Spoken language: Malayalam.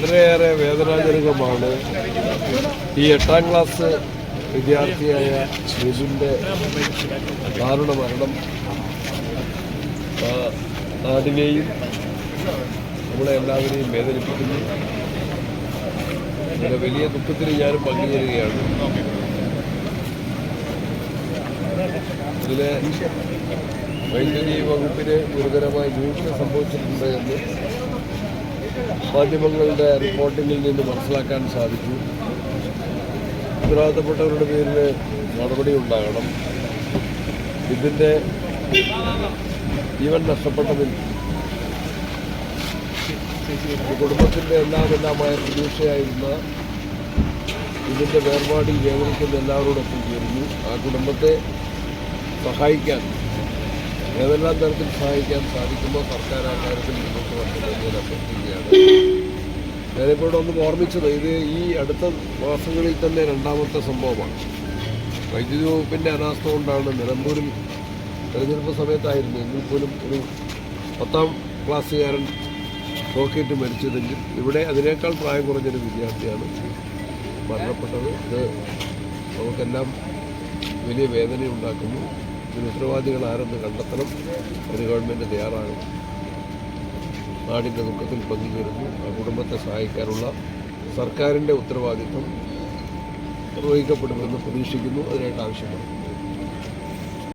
വളരെയേറെ വേദനാജനകമാണ് ഈ എട്ടാം ക്ലാസ് വിദ്യാർത്ഥിയായ ബിജുവിന്റെ ദാരുണ മരണം. നാടിനെയും നമ്മളെ എല്ലാവരെയും വേദനിപ്പിക്കുന്നു. ഇതിലെ വലിയ ദുഃഖത്തിൽ ഞാൻ പങ്കുചേരുകയാണ്. ഇതിലെ വൈദ്യുതി വകുപ്പിന് ഗുരുതരമായ വീഴ്ച സംഭവിച്ചിട്ടുണ്ട് എന്ന് മാധ്യമങ്ങളുടെ റിപ്പോർട്ടിങ്ങിൽ നിന്ന് മനസ്സിലാക്കാൻ സാധിച്ചു. ഉത്തരവാദിത്തപ്പെട്ടവരുടെ പേരിൽ നടപടി ഉണ്ടാകണം. ഇതിന്റെ ജീവൻ നഷ്ടപ്പെട്ടതിൽ കുടുംബത്തിന്റെ എല്ലാമെല്ലാമായ പ്രതീക്ഷയായിരുന്ന ഇതിന്റെ വേർപാടിൽ വേദനിക്കുന്ന എല്ലാവരോടൊപ്പം ചേരുന്നു ആ കുടുംബത്തെ സഹായിക്കാൻ ഏതെല്ലാം തരത്തിൽ സഹായിക്കാൻ സാധിക്കുമ്പോൾ സർക്കാർ ആ കാര്യത്തിൽ മുന്നോട്ട് ഞാൻ അഭ്യർത്ഥിക്കുകയാണ്. ഞാനിപ്പോൾ ഒന്ന് ഓർമ്മിച്ചത് ഇത് ഈ അടുത്ത മാസങ്ങളിൽ തന്നെ രണ്ടാമത്തെ സംഭവമാണ്. വൈദ്യുതി വകുപ്പിന്റെ അനാസ്ഥ കൊണ്ടാണ് നിലമ്പൂരിൽ തെരഞ്ഞെടുപ്പ് സമയത്തായിരുന്നു എങ്കിൽ പോലും ഒരു പത്താം ക്ലാസ്സുകാരൻ റോക്കറ്റ് മരിച്ചതെങ്കിൽ ഇവിടെ അതിനേക്കാൾ പ്രായം കുറഞ്ഞൊരു വിദ്യാർത്ഥിയാണ് മരണപ്പെട്ടത്. ഇത് നമുക്കെല്ലാം വലിയ വേദനയുണ്ടാക്കുന്നു. ഇതിന് ഉത്തരവാദികൾ ആരെന്ന് കണ്ടെത്തണം. ഒരു ഗവൺമെന്റ് തയ്യാറാകണം നാടിന്റെ ദുഃഖത്തിൽ പങ്കുചേരുന്നു. ആ കുടുംബത്തെ സഹായിക്കാനുള്ള സർക്കാരിന്റെ ഉത്തരവാദിത്വം നിർവഹിക്കപ്പെടുമെന്ന് പ്രതീക്ഷിക്കുന്നു. അതിനായിട്ട് ആവശ്യമാണ്